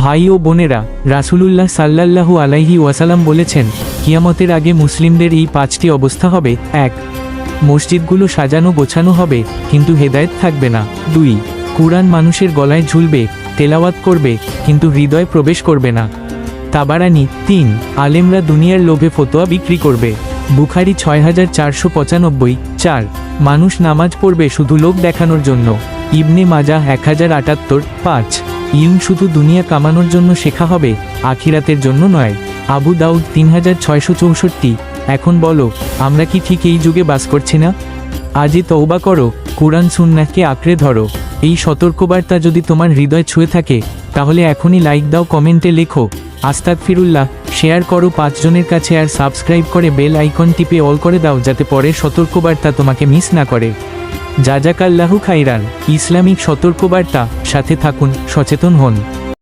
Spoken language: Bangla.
ভাই ও বোনেরা, রাসূলুল্লাহ সাল্লাল্লাহু আলাইহি ওয়াসালাম বলেছেন, কিয়ামতের আগে মুসলিমদের এই পাঁচটি অবস্থা হবে, এক, মসজিদগুলো সাজানো গোছানো হবে, কিন্তু হেদায়েত থাকবে না, দুই, কুরআন মানুষের গলায় ঝুলবে, তেলাওয়াত করবে, কিন্তু হৃদয় প্রবেশ করবে না, তাবারানি, তিন, আলেমরা দুনিয়ার লোভে ফতোয়া বিক্রি করবে, বুখারি ছয় হাজার চারশো পঁচানব্বই, চার, মানুষ নামাজ পড়বে শুধু লোক দেখানোর জন্য, ইবনে মাজা এক হাজার আটাত্তর, পাঁচ ইলম শুধু দুনিয়া কামানোর জন্য শেখা হবে, আখিরাতের জন্য নয়। আবু দাউদ তিন হাজার ছয়শো চৌষট্টি। এখন বলো, আমরা কি ঠিক এই যুগে বাস করছি না? আজই তওবা করো, কোরআন সুন্নাহকে আঁকড়ে ধরো। এই সতর্কবার্তা যদি তোমার হৃদয় ছুঁয়ে থাকে, তাহলে এখনই লাইক দাও, কমেন্টে লেখো। আস্তাক ফিরুল্লাহ শেয়ার করো পাঁচজনের কাছে আর সাবস্ক্রাইব করে বেল আইকন টিপে অল করে দাও, যাতে পরের সতর্কবার্তা তোমাকে মিস না করে। জাজাকাল্লাহু খাইরান ইসলামিক সতর্কবার্তা সাথে থাকুন সচেতন হন।